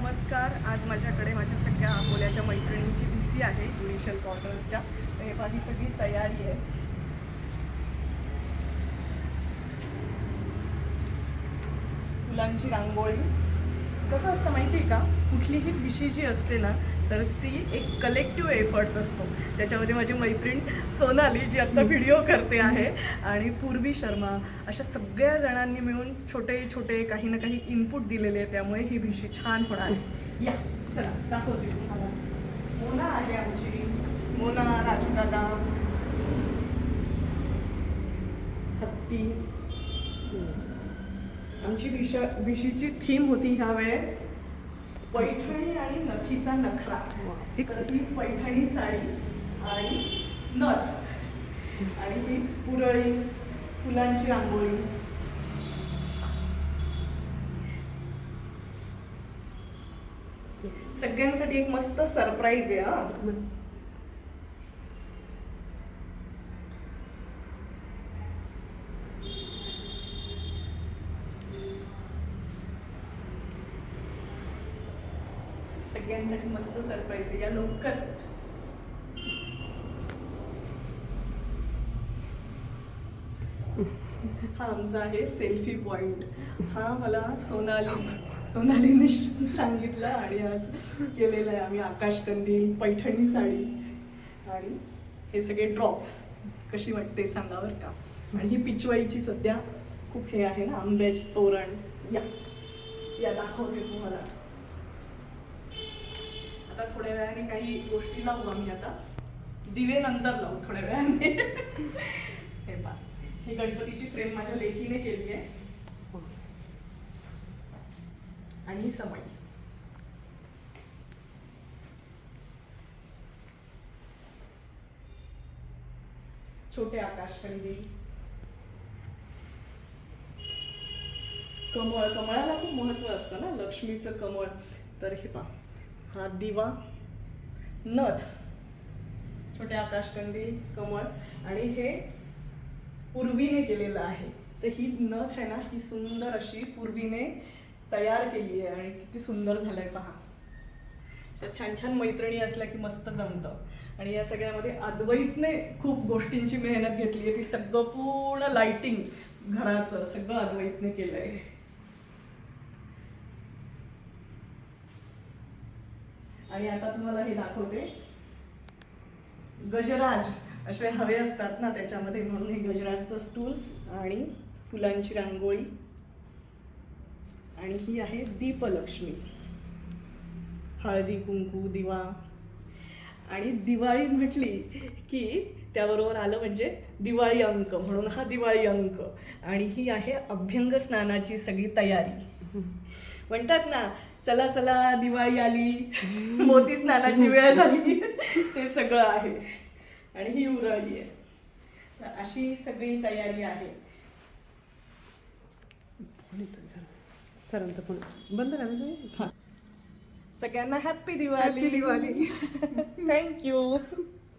नमस्कार. आज माझ्याकडे माझ्या सगळ्या अकोल्याच्या मैत्रिणींची बी सी आहे ज्युडिशियल क्वार्टर्सच्या तर हे सगळी तयारी आहे. फुलांची रांगोळी. कसं असतं माहिती आहे का? कुठलीही विषय जी असते ना तर ती एक कलेक्टिव्ह एफर्ट्स असतो. त्याच्यामध्ये माझी मैत्रीण सोनाली जी आत्ता व्हिडिओ करते आहे आणि पूर्वी शर्मा अशा सगळ्या जणांनी मिळून छोटे छोटे काही ना काही इनपुट दिलेले आहे त्यामुळे ही भिशी छान होणार आहे. या चला दाखवते मोना आहे आमची. मोना राजू दादा हत्ती. आमची विष भिशीची थीम होती ह्या वेळेस. पैठणी आणि नथीचा नखरा. तर ही पैठणी साडी आणि नथ. आणि ही पुरळी फुलांची रांगोळी. सगळ्यांसाठी एक मस्त सरप्राईज आहे हा. सगळ्यांसाठी मस्त सरप्राईज आहे. या लवकर. हा आमचा आहे सेल्फी पॉइंट हा मला सोनाली सोनालीने सांगितलं आणि आज केलेलं आहे आम्ही आकाशकंदील पैठणी साडी. आणि हे सगळे ड्रॉप्स कशी वाटते सांगा बरं का? आणि ही पिचवाईची सध्या खूप हे आहे ना आंब्याचे तोरण. या. या दाखवते तुम्हाला. आता थोड्या वेळाने काही गोष्टी लावू आम्ही आता. दिवे नंतर लावू थोड्या वेळाने. हे पा ही गणपतीची फ्रेम माझ्या लेखीने केली आहे. आणि ही समय छोटे आकाशकंदील कमळ. कमळाला खूप महत्त्व असतं ना? लक्ष्मीचं कमळ. तर हे पा हा दिवा नथ छोटे आकाशकंदील कमळ आणि हे पूर्वीने केलेलं आहे. तर ही नथ आहे ना ही सुंदर अशी पूर्वीने तयार केली आहे आणि किती सुंदर झालंय पहा. तर छान छान मैत्रिणी असल्या की मस्त जमतं. आणि या सगळ्यामध्ये अद्वैतने खूप गोष्टींची मेहनत घेतली आहे. ती सगळं पूर्ण लाइटिंग घराचं सगळं अद्वैतने केलंय. आणि आता तुम्हाला हे दाखवते. गजराज असे हवे असतात ना त्याच्यामध्ये म्हणून हे गजराजचं स्टूल आणि फुलांची रांगोळी. आणि ही आहे दीपलक्ष्मी. हळदी कुंकू दिवा. आणि दिवाळी म्हटली की त्याबरोबर आलं म्हणजे दिवाळी अंक म्हणून हा दिवाळी अंक. आणि ही आहे अभ्यंग स्नानाची सगळी तयारी. म्हणतात ना चला चला दिवाळी आली. मोती स्नानाची वेळ झाली. ते सगळं आहे. आणि ही उरळी आहे. तर अशी सगळी तयारी आहे. सरांचा फोन बंद करा? सगळ्यांना हॅप्पी दिवाळी. दिवाळी. थँक्यू